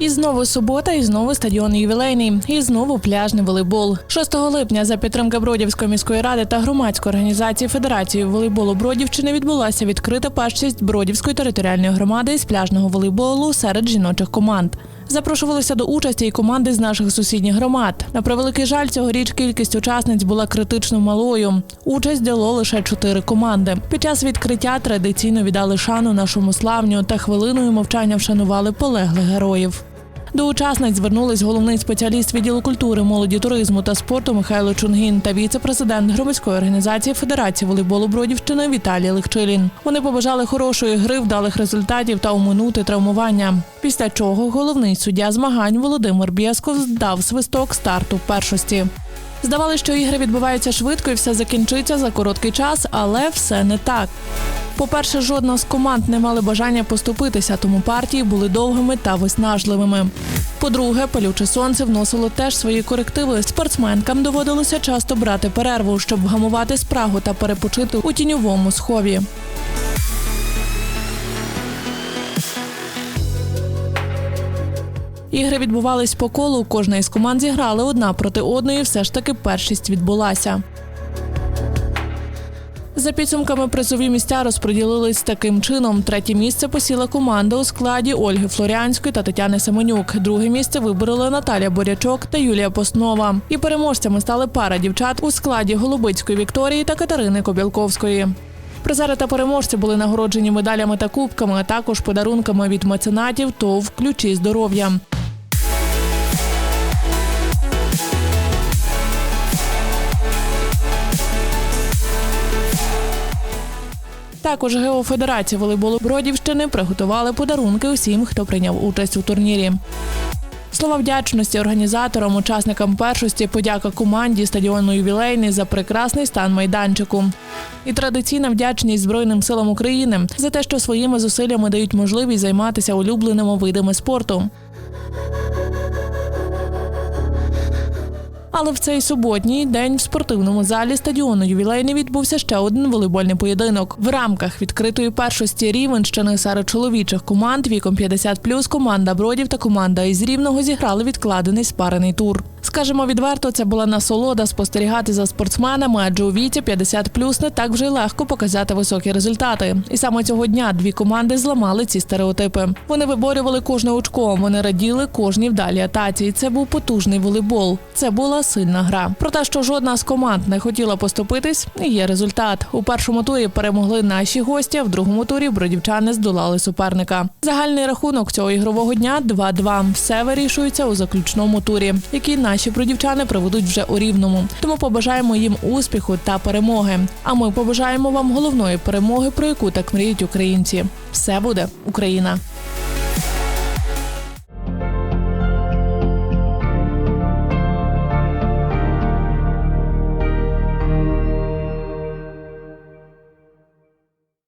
І знову субота, і знову стадіон ювілейний, і знову пляжний волейбол. 6 липня за підтримки Бродівської міської ради та громадської організації Федерації волейболу Бродівщини відбулася відкрита першість Бродівської територіальної громади з пляжного волейболу серед жіночих команд. Запрошувалися до участі і команди з наших сусідніх громад. На превеликий жаль, цьогоріч кількість учасниць була критично малою. Участь дало лише чотири команди. Під час відкриття традиційно віддали шану нашому славню та хвилиною мовчання вшанували полеглих героїв. До учасниць звернулись головний спеціаліст відділу культури, молоді, туризму та спорту Михайло Чунгін та віце-президент громадської організації Федерації волейболу Бродівщини Віталій Легчилін. Вони побажали хорошої гри, вдалих результатів та оминути травмування. Після чого головний суддя змагань Володимир Бєсков здав свисток старту першості. Здавалося, що ігри відбуваються швидко і все закінчиться за короткий час, але все не так. По-перше, жодна з команд не мали бажання поступитися, тому партії були довгими та виснажливими. По-друге, палюче сонце вносило теж свої корективи. Спортсменкам доводилося часто брати перерву, щоб вгамувати спрагу та перепочити у тіньовому схові. Ігри відбувались по колу. Кожна із команд зіграли одна проти одної. Все ж таки першість відбулася. За підсумками призові місця розподілились таким чином. Третє місце посіла команда у складі Ольги Флорянської та Тетяни Семенюк. Друге місце вибороли Наталя Борячок та Юлія Поснова. І переможцями стали пара дівчат у складі Голубицької Вікторії та Катерини Кобілковської. Призери та переможці були нагороджені медалями та кубками, а також подарунками від меценатів ТОВ «Ключі здоров'я. Також Геофедерація волейболу Бродівщини приготували подарунки усім, хто прийняв участь у турнірі. Слова вдячності організаторам, учасникам першості, подяка команді стадіону ювілейний за прекрасний стан майданчику. І традиційна вдячність Збройним силам України за те, що своїми зусиллями дають можливість займатися улюбленими видами спорту. Але в цей суботній день в спортивному залі стадіону ювілейний відбувся ще один волейбольний поєдинок. В рамках відкритої першості Рівенщини серед чоловічих команд віком 50+, команда Бродів та команда із Рівного зіграли відкладений спарений тур. Скажемо відверто, це була насолода спостерігати за спортсменами, адже у віці 50+, не так вже й легко показати високі результати. І саме цього дня дві команди зламали ці стереотипи. Вони виборювали кожне очко, вони раділи кожній вдалій атаці. Це був потужний волейбол. Це була сильна гра. Про те, що жодна з команд не хотіла поступитись, є результат. У першому турі перемогли наші гості, а в другому турі бродівчани здолали суперника. Загальний рахунок цього ігрового дня 2-2. Все вирішується у заключному турі, який наші бродівчани проведуть вже у рівному. Тому побажаємо їм успіху та перемоги. А ми побажаємо вам головної перемоги, про яку так мріють українці. Все буде Україна.